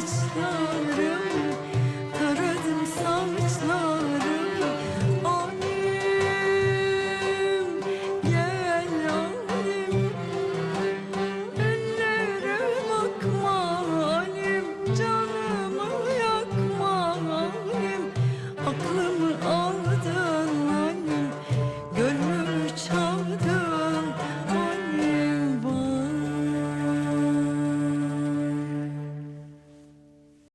saçlarım.